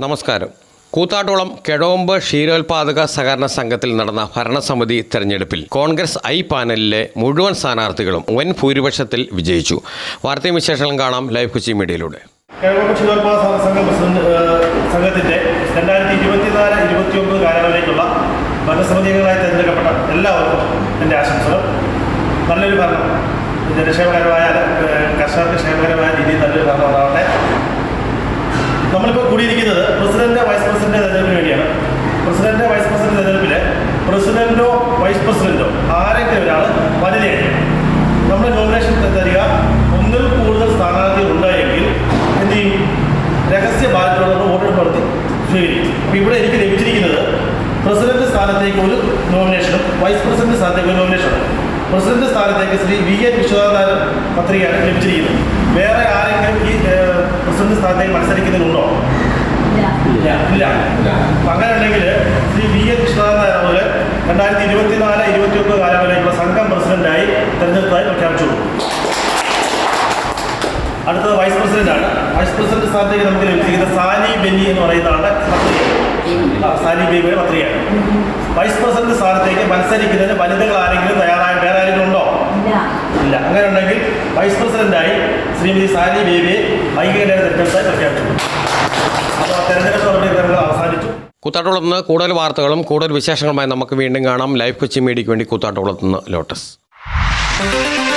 നമസ്കാരം. കൂത്താട്ടോളം കെടോമ്പ് ക്ഷീരോത്പാദക സഹകരണ സംഘത്തിൽ നടന്ന ഭരണസമിതി തെരഞ്ഞെടുപ്പിൽ കോൺഗ്രസ് ഐ പാനലിലെ മുഴുവൻ സ്ഥാനാർത്ഥികളും വൻ ഭൂരിപക്ഷത്തിൽ വിജയിച്ചു. വാർത്തയും വിശേഷങ്ങളും കാണാം ലൈവ് കൊച്ചി മീഡിയയിലൂടെ. സംഘത്തിന്റെ രണ്ടായിരത്തി ഇരുപത്തിനാല് ഇരുപത്തിയൊമ്പത് കാലങ്ങളിലേക്കുള്ള ഭരണസമിതി അംഗങ്ങളായി തിരഞ്ഞെടുക്കപ്പെട്ട എല്ലാവർക്കും എന്റെ ആശംസകൾ. നല്ലൊരു ഭരണം. ജനക്ഷേമകരമായ കർഷകർക്ക് ക്ഷേമകരമായ രീതിയിൽ നല്ലൊരു ഭരണം കൂടിയിരിക്കുന്നത് പ്രസിഡന്റ് വൈസ് പ്രസിഡന്റ് തെരഞ്ഞെടുപ്പിന് വേണ്ടിയാണ്. പ്രസിഡന്റ് വൈസ് പ്രസിഡന്റ് തെരഞ്ഞെടുപ്പിൽ പ്രസിഡന്റോ വൈസ് പ്രസിഡന്റോ ആരെങ്കിലും ഒരാൾ വനിതയായിരിക്കും നമ്മൾ നോമിനേഷൻ തരിക ഒന്നിൽ കൂടുതൽ സ്ഥാനാർത്ഥികൾ ഉണ്ടായെങ്കിൽ എന്ത് ചെയ്യും? രഹസ്യ ബാലറ്റുള്ള വോട്ടെടുപ്പ് നടത്തി സ്വീകരിക്കും. അപ്പോൾ ഇവിടെ എനിക്ക് ലഭിച്ചിരിക്കുന്നത് പ്രസിഡന്റ് സ്ഥാനത്തേക്ക് ഒരു നോമിനേഷനും വൈസ് പ്രസിഡന്റ് സ്ഥാനത്തേക്ക് ഒരു നോമിനേഷനും പ്രസിഡന്റ് സ്ഥാനത്തേക്ക് ശ്രീ വി എൻ വിശ്വനാഥൻ പത്രികയാണ് ലഭിച്ചിരിക്കുന്നത്. വേറെ ആരെങ്കിലും ഈ പ്രസിഡന്റ് സ്ഥാനത്തേക്ക് മത്സരിക്കുന്നതിനുണ്ടോ ഇല്ല അങ്ങനെ ഉണ്ടെങ്കിൽ ശ്രീ വി എൻ കൃഷ്ണനാരായണ മുതൽ രണ്ടായിരത്തി ഇരുപത്തിനാല് ഇരുപത്തിയൊന്ന് കാലങ്ങളിലേക്കുള്ള സംഘം പ്രസിഡന്റായി തെരഞ്ഞെടുത്തതായി പ്രഖ്യാപിച്ചു. അടുത്തത് വൈസ് പ്രസിഡന്റാണ് വൈസ് പ്രസിഡന്റ് സ്ഥാനത്തേക്ക് നമുക്ക് ലഭിച്ചിരിക്കുന്ന സാനി ബെന്നി എന്ന് പറയുന്ന ആളുടെ പത്രിക സാനി ബേബിയുടെ പത്രികയാണ്. വൈസ് പ്രസിഡന്റ് സ്ഥാനത്തേക്ക് മത്സരിക്കുന്നതിന് വനിതകൾ ആരെങ്കിലും തയ്യാറായ വേറെ ആരെങ്കിലും ഉണ്ടോ? ഇല്ല. അങ്ങനെ ഉണ്ടെങ്കിൽ വൈസ് പ്രസിഡന്റായി ശ്രീമതി സാനി ബേബിയെ വൈകിട്ട് തെരഞ്ഞെടുത്തായി പ്രഖ്യാപിച്ചു. അപ്പോൾ തെരഞ്ഞെടുപ്പ് അവസാനിച്ചു കൂത്താട്ടോളത്ത് നിന്ന് കൂടുതൽ വാർത്തകളും കൂടുതൽ വിശേഷങ്ങളുമായി നമുക്ക് വീണ്ടും കാണാം. ലൈവ് കൊച്ചി മീഡിയയ്ക്ക് വേണ്ടി കൂത്താട്ടോളത്ത് നിന്ന് ലോട്ടസ്.